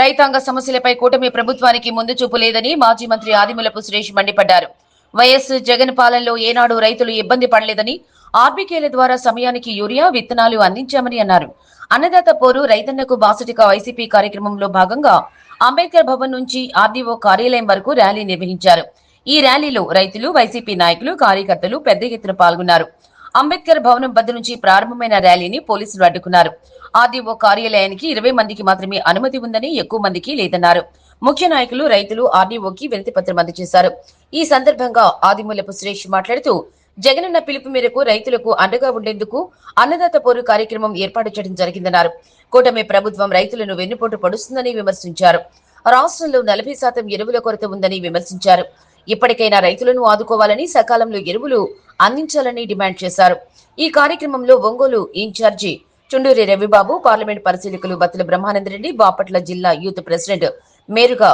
రైతాంగ సమస్యలపై కూటమి ప్రభుత్వానికి ముందు చూపు లేదని మాజీ మంత్రి ఆదిమూలపు సురేష్ మండిపడ్డారు. వైఎస్ జగన్ పాలనలో ఏనాడు రైతులు ఇబ్బంది పడలేదని ఆర్బీకేల ద్వారా సమయానికి యూరియా విత్తనాలు అందించామని అన్నారు. అన్నదాత పోరు రైతన్నకు బాసటిక వైసీపీ కార్యక్రమంలో భాగంగా అంబేద్కర్ భవన్ నుంచి ఆర్డీఓ కార్యాలయం వరకు ర్యాలీ నిర్వహించారు. ఈ ర్యాలీలో రైతులు వైసీపీ నాయకులు కార్యకర్తలు పెద్ద ఎత్తున పాల్గొన్నారు. అంబేద్కర్ భవనం వద్ద నుంచి ప్రారంభమైన ర్యాలీని పోలీసులు అడ్డుకున్నారు. ఆర్డీఓ కార్యాలయానికి ఇరవై మందికి మాత్రమే అనుమతి ఉందని ఎక్కువ మందికి లేదన్నారు. ముఖ్య నాయకులు రైతులు ఆర్డీఓకి వినతి పత్రం అందజేశారు. ఈ సందర్భంగా ఆదిమూలపు సురేష్ మాట్లాడుతూ జగనన్న పిలుపు మేరకు రైతులకు అండగా ఉండేందుకు అన్నదాత పోరు కార్యక్రమం ఏర్పాటు చేయడం జరిగిందన్నారు. కూటమి ప్రభుత్వం రైతులను వెన్నుపోటు పడుస్తుందని విమర్శించారు. రాష్ట్రంలో నలభై శాతం ఎరువుల కొరత ఉందని విమర్శించారు. ఇప్పటికైనా రైతులను ఆదుకోవాలని సకాలంలో ఎరువులు అందించాలని డిమాండ్ చేశారు. ఈ కార్యక్రమంలో ఒంగోలు ఇన్ఛార్జి చుండూరి రవిబాబు పార్లమెంట్ పరిశీలకులు బత్తుల బ్రహ్మానందరెడ్డి బాపట్ల జిల్లా యూత్ ప్రెసిడెంట్ మేరుగా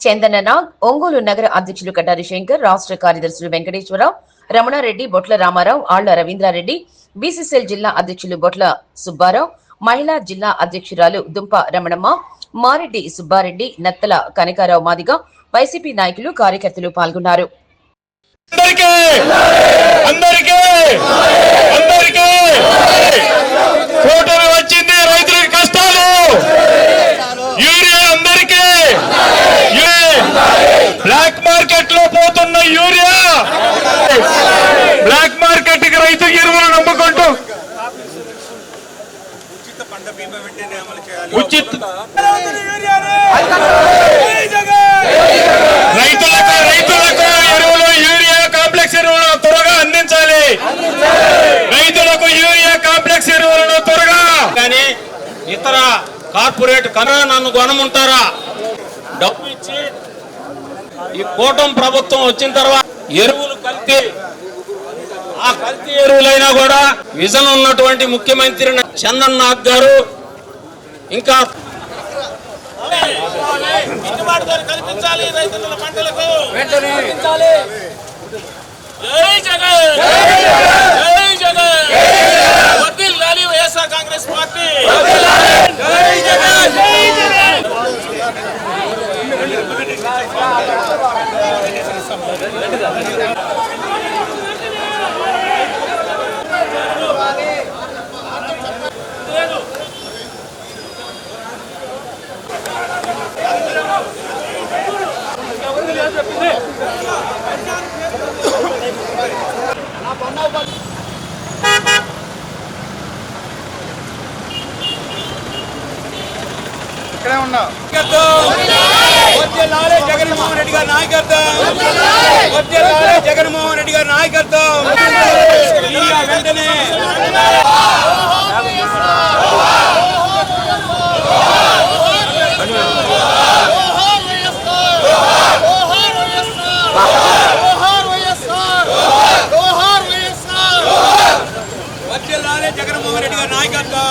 చందననాగ్ ఒంగోలు నగర అధ్యక్షులు కటారి శంకర్ రాష్ట్ర కార్యదర్శులు వెంకటేశ్వరరావు రమణారెడ్డి బొట్ల రామారావు ఆళ్ళ రవీంద్రారెడ్డి బీసీసీఎల్ జిల్లా అధ్యక్షులు బొట్ల సుబ్బారావు మహిళా జిల్లా అధ్యక్షురాలు దుంప రమణమ్మ మారెడ్డి సుబ్బారెడ్డి నత్తల కనకారావు మాదిగా వైసీపీ నాయకులు కార్యకర్తలు పాల్గొన్నారు. అందరికీ! అందరికీ! అందరికీ కూటమి వచ్చింది రైతులకి కష్టాలు యూరియా అందరికీ యూ- బ్లాక్ మార్కెట్లో పోతున్న యూరియా బ్లాక్ మార్కెట్కి రైతు ఎరువులు నమ్ముకుంటూ ఉచిత రైతులకు రైతులకు ఎరువులు యూరియా కాంప్లెక్స్ ఎరువులు త్వరగా అందించాలి రైతులకు యూరియా కాంప్లెక్స్ ఎరువులను త్వరగా కానీ ఇతర కార్పొరేట్ కన్నా నన్ను కొనముంటారా డబ్బు ఇచ్చి ఈ కూటమి ప్రభుత్వం వచ్చిన తర్వాత ఎరువులు కల్తీ. ఆ కల్తీ ఎరువులైనా కూడా విజన్ ఉన్నటువంటి ముఖ్యమంత్రి చందన్ నాథ్ గారు ఇంకా జై జగన్! జై జగన్! కాంగ్రెస్ పార్టీ. ఇక్కడే జగన్ వచ్చేలాలే జగన్మోహన్ రెడ్డి గారి నాయకత్వం. వచ్చేలాలే జగన్మోహన్ రెడ్డి గారి నాయకత్వం. వెంటనే వచ్చేలాలే జగన్మోహన్ రెడ్డి గారి నాయకత్వం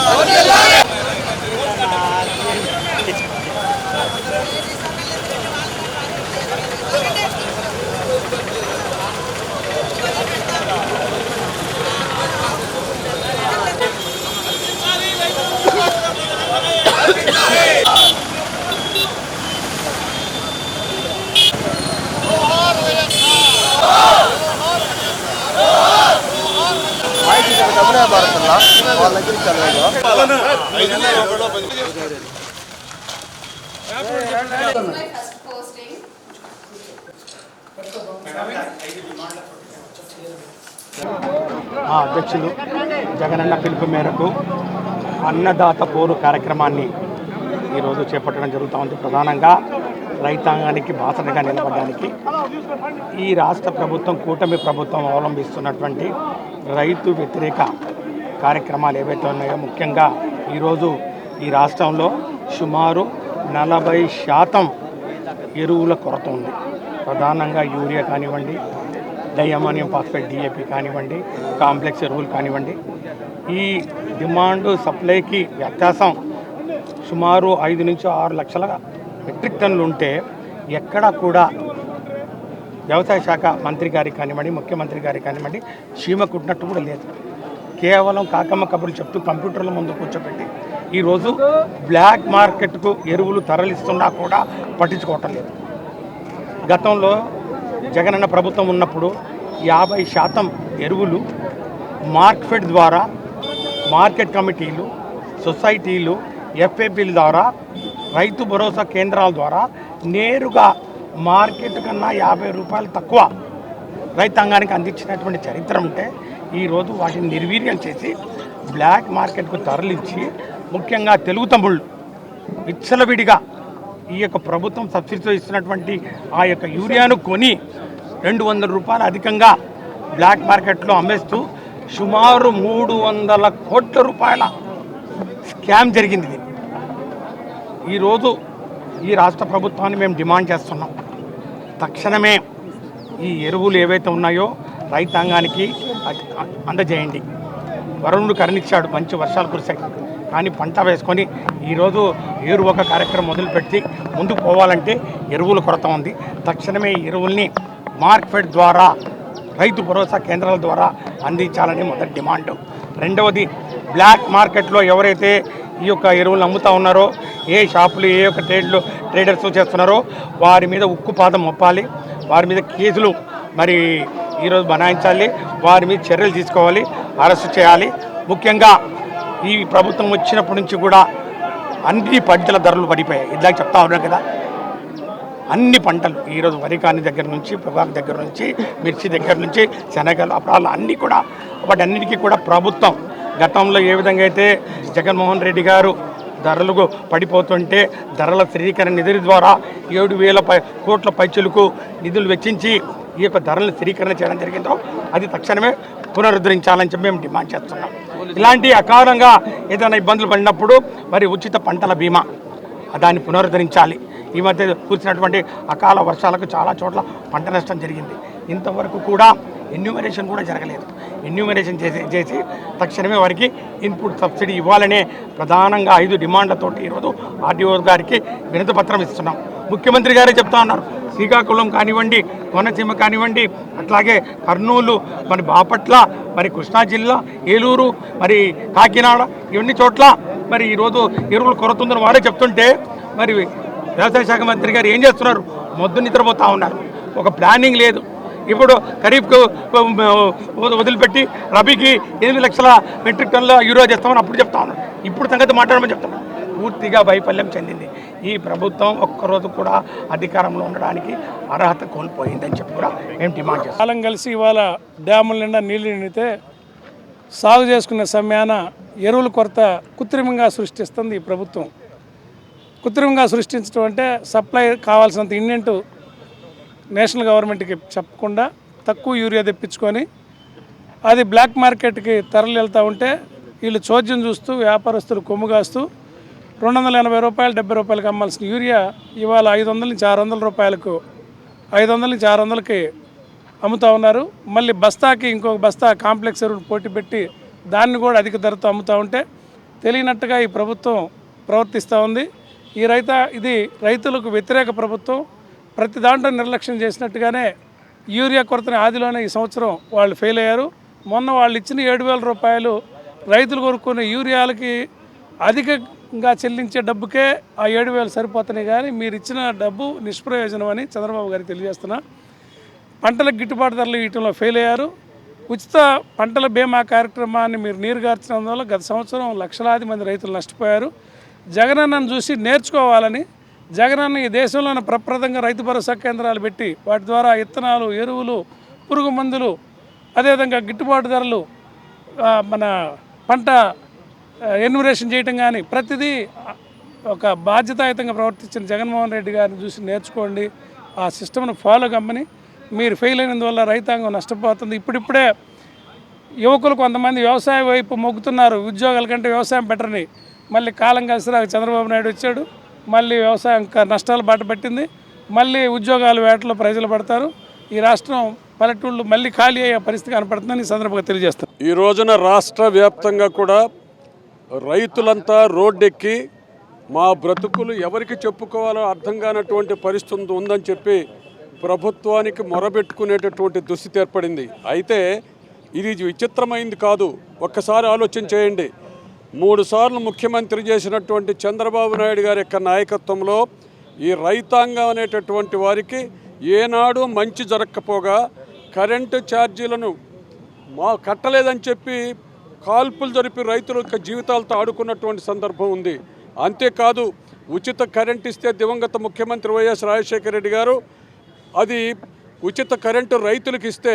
my first posting. మా అధ్యక్షులు జగనన్న పిలుపు మేరకు అన్నదాత పోరు కార్యక్రమాన్ని ఈరోజు చేపట్టడం జరుగుతూ ఉంది. ప్రధానంగా రైతాంగానికి బాసటగా నిలబడడానికి. ఈ రాష్ట్ర ప్రభుత్వం కూటమి ప్రభుత్వం అవలంబిస్తున్నటువంటి రైతు వ్యతిరేక కార్యక్రమాలు ఏవైతే ఉన్నాయో ముఖ్యంగా ఈరోజు ఈ రాష్ట్రంలో సుమారు నలభై శాతం ఎరువుల కొరత ఉంది. ప్రధానంగా యూరియా కానివ్వండి డైఅమోనియం ఫాస్ఫేట్ డిఏపి కానివ్వండి కాంప్లెక్స్ ఎరువులు కానివ్వండి ఈ డిమాండ్ సప్లైకి వ్యత్యాసం సుమారు ఐదు నుంచి ఆరు లక్షల మెట్రిక్ టన్నులు ఉంటే ఎక్కడా కూడా వ్యవసాయ శాఖ మంత్రి గారికి కానివ్వండి ముఖ్యమంత్రి గారికి కానివ్వండి చీమ కుట్టినట్టు కూడా లేదు. కేవలం కాకమ్మ కబుర్లు చెప్తూ కంప్యూటర్ల ముందు కూర్చోబెట్టి ఈరోజు బ్లాక్ మార్కెట్కు ఎరువులు తరలిస్తున్నా కూడా పట్టించుకోవటం లేదు. గతంలో జగనన్న ప్రభుత్వం ఉన్నప్పుడు యాభై శాతం ఎరువులు మార్కెట్ ద్వారా మార్కెట్ కమిటీలు సొసైటీలు ఎఫ్ఏపీల ద్వారా రైతు భరోసా కేంద్రాల ద్వారా నేరుగా మార్కెట్ కన్నా యాభై రూపాయలు తక్కువ రైతాంగానికి అందించినటువంటి చరిత్ర ఉంటే ఈరోజు వాటిని నిర్వీర్యం చేసి బ్లాక్ మార్కెట్కు తరలించి ముఖ్యంగా తెలుగు తమ్ముళ్ళు విచ్చలవిడిగా ఈ యొక్క ప్రభుత్వం సబ్సిడీతో ఇస్తున్నటువంటి ఆ యొక్క యూరియాను కొని రెండు వందల రూపాయలు అధికంగా బ్లాక్ మార్కెట్లో అమ్మేస్తూ సుమారు మూడు వందల కోట్ల రూపాయల స్కామ్ జరిగింది ఇది. ఈరోజు ఈ రాష్ట్ర ప్రభుత్వాన్ని మేము డిమాండ్ చేస్తున్నాం. తక్షణమే ఈ ఎరువులు ఏవైతే ఉన్నాయో రైతాంగానికి అందజేయండి. వరుణుడు కరణించాడు మంచి వర్షాలు కురిశాయి. కానీ పంట వేసుకొని ఈరోజు ఏరు ఒక కార్యక్రమం మొదలుపెట్టి ముందుకు పోవాలంటే ఎరువుల కొరత ఉంది. తక్షణమే ఎరువుల్ని మార్కెట్ ద్వారా రైతు భరోసా కేంద్రాల ద్వారా అందించాలని మొదటి డిమాండ్. రెండవది బ్లాక్ మార్కెట్లో ఎవరైతే ఈ యొక్క ఎరువులు అమ్ముతా ఉన్నారో ఏ షాపులు ఏ యొక్క ట్రేడ్లు ట్రేడర్స్ చేస్తున్నారో వారి మీద ఉక్కు పాదం మొప్పాలి వారి మీద కేసులు మరి ఈరోజు బనాయించాలి. వారి మీద చర్యలు తీసుకోవాలి. అరెస్ట్ చేయాలి. ముఖ్యంగా ఈ ప్రభుత్వం వచ్చినప్పటి నుంచి కూడా అన్ని పంటల ధరలు పడిపోయాయి. ఇలాగ చెప్తా ఉన్నాను కదా. అన్ని పంటలు ఈరోజు వరి కాని దగ్గర నుంచి పొగాకు దగ్గర నుంచి మిర్చి దగ్గర నుంచి శనగలు అప్పడాలు అన్నీ కూడా వాటన్నిటికీ కూడా ప్రభుత్వం గతంలో ఏ విధంగా అయితే జగన్మోహన్ రెడ్డి గారు ధరలకు పడిపోతుంటే ధరల స్థిరీకరణ నిధుల ద్వారా ఏడు వేల పై కోట్ల పైచులకు నిధులు వెచ్చించి ఈ యొక్క ధరలను స్థిరీకరణ చేయడం జరిగిందో అది తక్షణమే పునరుద్ధరించాలని చెప్పి మేము డిమాండ్ చేస్తున్నాం. ఇలాంటి అకారంగా ఏదైనా ఇబ్బందులు పడినప్పుడు మరి ఉచిత పంటల బీమా దాన్ని పునరుద్ధరించాలి. ఈ మధ్య కురిసినటువంటి అకాల వర్షాలకు చాలా చోట్ల పంట నష్టం జరిగింది. ఇంతవరకు కూడా ఎన్యూమరేషన్ కూడా జరగలేదు. ఎన్యూమరేషన్ చేసి చేసి తక్షణమే వారికి ఇన్పుట్ సబ్సిడీ ఇవ్వాలనే ప్రధానంగా ఐదు డిమాండ్లతోటి ఈరోజు ఆర్డీఓ గారికి వినతి పత్రం ఇస్తున్నాం. ముఖ్యమంత్రి గారే చెప్తా ఉన్నారు శ్రీకాకుళం కానివ్వండి కోనసీమ కానివ్వండి అట్లాగే కర్నూలు మరి బాపట్ల మరి కృష్ణా జిల్లా ఏలూరు మరి కాకినాడ ఇవన్నీ చోట్ల మరి ఈరోజు ఎరువులు కొరత ఉందని వారే చెప్తుంటే మరి వ్యవసాయ శాఖ మంత్రి గారు ఏం చేస్తున్నారు? మొద్దు నిద్రపోతూ ఉన్నారు. ఒక ప్లానింగ్ లేదు. ఇప్పుడు ఖరీఫ్కు వదిలిపెట్టి రబీకి ఎనిమిది లక్షల మెట్రిక్ టన్నుల యూరియా చేస్తామని అప్పుడు చెప్తా ఉన్నాను ఇప్పుడు సంగతి మాట్లాడమని చెప్తాను పూర్తిగా వైఫల్యం చెందింది. ఈ ప్రభుత్వం ఒక్కరోజు కూడా అధికారంలో ఉండడానికి అర్హత కోల్పోయిందని చెప్పి కూడా మేము డిమాండ్ చేస్తాం కాలం కలిసి ఇవాళ డ్యాముల నిండా నీళ్ళు నిండితే సాగు చేసుకునే సమయాన ఎరువుల కొరత కృత్రిమంగా సృష్టిస్తుంది ఈ ప్రభుత్వం. కృత్రిమంగా సృష్టించడం అంటే సప్లై కావాల్సినంత ఇండెంట్ నేషనల్ గవర్నమెంట్కి చెప్పకుండా తక్కువ యూరియా తెప్పించుకొని అది బ్లాక్ మార్కెట్కి తరలి వెళ్తూ ఉంటే వీళ్ళు చోద్యం చూస్తూ వ్యాపారస్తులు కొమ్ము కాస్తూ రెండు వందల ఎనభై రూపాయలు డెబ్బై రూపాయలకి అమ్మాల్సిన యూరియా ఇవాళ ఐదు వందల నుంచి ఆరు వందల రూపాయలకు ఐదు వందల నుంచి ఆరు వందలకి అమ్ముతా ఉన్నారు. మళ్ళీ బస్తాకి ఇంకొక బస్తా కాంప్లెక్స్ ఎరువులు పోటీ పెట్టి దాన్ని కూడా అధిక ధరతో అమ్ముతూ ఉంటే తెలియనట్టుగా ఈ ప్రభుత్వం ప్రవర్తిస్తూ ఉంది. ఈ రైత ఇది రైతులకు వ్యతిరేక ప్రభుత్వం. ప్రతి దాంట్లో నిర్లక్ష్యం చేసినట్టుగానే యూరియా కొరతని ఆదిలోనే ఈ సంవత్సరం వాళ్ళు ఫెయిల్ అయ్యారు. మొన్న వాళ్ళు ఇచ్చిన ఏడు వేల రూపాయలు రైతులు కొనుక్కునే యూరియాలకి అధికంగా చెల్లించే డబ్బుకే ఆ ఏడు వేలు సరిపోతున్నాయి కానీ మీరు ఇచ్చిన డబ్బు నిష్ప్రయోజనం అని చంద్రబాబు గారికి తెలియజేస్తున్నా. పంటలకు గిట్టుబాటు ధరలు ఇవ్వటంలో ఫెయిల్ అయ్యారు. ఉచిత పంటల బీమా కార్యక్రమాన్ని మీరు నీరుగార్చినందువల్ల గత సంవత్సరం లక్షలాది మంది రైతులు నష్టపోయారు. జగనన్నను చూసి నేర్చుకోవాలని జగనన్న ఈ దేశంలోని ప్రప్రదంగా రైతు భరోసా కేంద్రాలు పెట్టి వాటి ద్వారా ఇత్తనాలు ఎరువులు పురుగు మందులు అదేవిధంగా గిట్టుబాటు ధరలు మన పంట ఎన్యుమరేషన్ చేయటం కానీ ప్రతిదీ ఒక బాధ్యతాయుతంగా ప్రవర్తించిన జగన్మోహన్ రెడ్డి గారిని చూసి నేర్చుకోండి. ఆ సిస్టమ్ను ఫాలో కమ్మని. మీరు ఫెయిల్ అయినందువల్ల రైతాంగం నష్టపోతుంది. ఇప్పుడిప్పుడే యువకులు కొంతమంది వ్యవసాయ వైపు మొగ్గుతున్నారు. ఉద్యోగాల కంటే వ్యవసాయం బెటర్ని. మళ్ళీ కాలం కలిసి చంద్రబాబు నాయుడు వచ్చాడు. మళ్ళీ వ్యవసాయం క- నష్టాలు బాటపట్టింది మళ్ళీ ఉద్యోగాలు వేటలో ప్రజలు పడతారు. ఈ రాష్ట్రం పల్లెటూళ్ళు మళ్ళీ ఖాళీ అయ్యే పరిస్థితి కనపడుతుందని ఈ సందర్భంగా తెలియజేస్తాను. ఈ రోజున రాష్ట్ర వ్యాప్తంగా కూడా రైతులంతా రోడ్డెక్కి మా బ్రతుకులు ఎవరికి చెప్పుకోవాలో అర్థం కానటువంటి పరిస్థితి ఉందని చెప్పి ప్రభుత్వానికి మొరబెట్టుకునేటటువంటి దుస్థితి ఏర్పడింది. అయితే ఇది విచిత్రమైంది కాదు. ఒక్కసారి ఆలోచన చేయండి. మూడు సార్లు ముఖ్యమంత్రి చేసినటువంటి చంద్రబాబు నాయుడు గారి యొక్క నాయకత్వంలో ఈ రైతాంగం అనేటటువంటి వారికి ఏనాడు మంచి జరగకపోగా కరెంటు ఛార్జీలను మా కట్టలేదని చెప్పి కాల్పులు జరిపి రైతుల యొక్క జీవితాలతో ఆడుకున్నటువంటి సందర్భం ఉంది. అంతేకాదు ఉచిత కరెంట్ ఇస్తే దివంగత ముఖ్యమంత్రి వైఎస్ రాజశేఖర రెడ్డి గారు అది ఉచిత కరెంటు రైతులకు ఇస్తే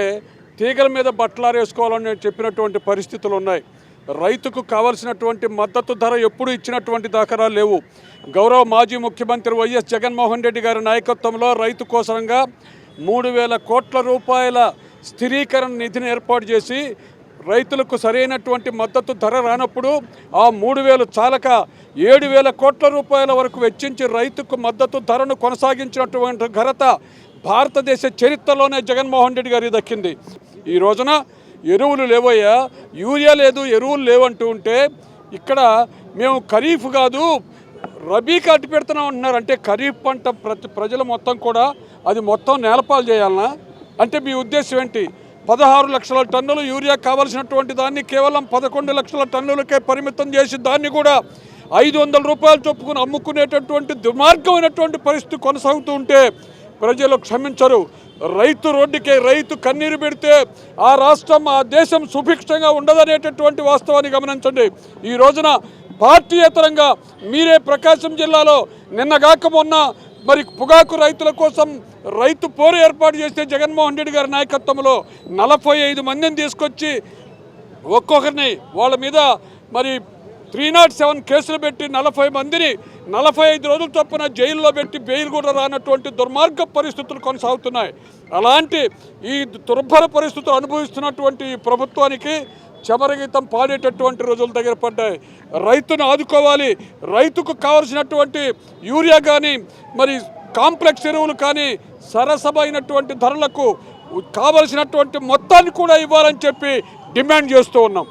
తీగల మీద బట్టలారేసుకోవాలని చెప్పినటువంటి పరిస్థితులు ఉన్నాయి. రైతుకు కావలసినటువంటి మద్దతు ధర ఎప్పుడు ఇచ్చినటువంటి దాఖలాలు లేవు. గౌరవ మాజీ ముఖ్యమంత్రి వైఎస్ జగన్మోహన్ రెడ్డి గారి నాయకత్వంలో రైతు కోసరంగా మూడు వేల కోట్ల రూపాయల స్థిరీకరణ నిధిని ఏర్పాటు చేసి రైతులకు సరైనటువంటి మద్దతు ధర రానప్పుడు ఆ మూడు వేలు చాలక ఏడు వేల కోట్ల రూపాయల వరకు వెచ్చించి రైతుకు మద్దతు ధరను కొనసాగించినటువంటి ఘనత భారతదేశ చరిత్రలోనే జగన్మోహన్ రెడ్డి గారికి దక్కింది. ఈ రోజున ఎరువులు లేవయ్యా. యూరియా లేదు ఎరువులు లేవంటూ ఉంటే ఇక్కడ మేము ఖరీఫ్ కాదు రబీకి అడ్డు పెడుతున్నాం అంటున్నారు. అంటే ఖరీఫ్ పంట ప్రతి ప్రజలు మొత్తం కూడా అది మొత్తం నేలపాలు చేయాలనా? అంటే మీ ఉద్దేశం ఏంటి? పదహారు లక్షల టన్నులు యూరియా కావాల్సినటువంటి దాన్ని కేవలం పదకొండు లక్షల టన్నులకే పరిమితం చేసి దాన్ని కూడా ఐదు వందల రూపాయలు చొప్పుకుని అమ్ముకునేటటువంటి దుర్మార్గమైనటువంటి పరిస్థితి కొనసాగుతూ ఉంటే ప్రజలు క్షమించరు. రైతు రోడ్డుకే రైతు కన్నీరు పెడితే ఆ రాష్ట్రం ఆ దేశం సుభిక్షంగా ఉండదనేటటువంటి వాస్తవాన్ని గమనించండి. ఈ రోజున పార్టీయేతరంగా మీరే ప్రకాశం జిల్లాలో నిన్నగాక మొన్న మరి పొగాకు రైతుల కోసం రైతు పోరు ఏర్పాటు చేస్తే జగన్మోహన్ రెడ్డి గారి నాయకత్వంలో నలభై ఐదు మందిని తీసుకొచ్చి ఒక్కొక్కరిని వాళ్ళ మీద మరి త్రీ నాట్ సెవెన్ కేసులు పెట్టి నలభై మందిని నలభై ఐదు రోజుల చొప్పున జైల్లో పెట్టి బెయిల్ కూడా రానటువంటి దుర్మార్గ పరిస్థితులు కొనసాగుతున్నాయి. అలాంటి ఈ దుర్భర పరిస్థితులు అనుభవిస్తున్నటువంటి ఈ ప్రభుత్వానికి చమరగీతం పాడేటటువంటి రోజులు దగ్గర పడ్డాయి. రైతును ఆదుకోవాలి. రైతుకు కావలసినటువంటి యూరియా కానీ మరి కాంప్లెక్స్ ఎరువులు కానీ సరసమైనటువంటి ధరలకు కావలసినటువంటి మొత్తాన్ని కూడా ఇవ్వాలని చెప్పి డిమాండ్ చేస్తూ ఉన్నాం.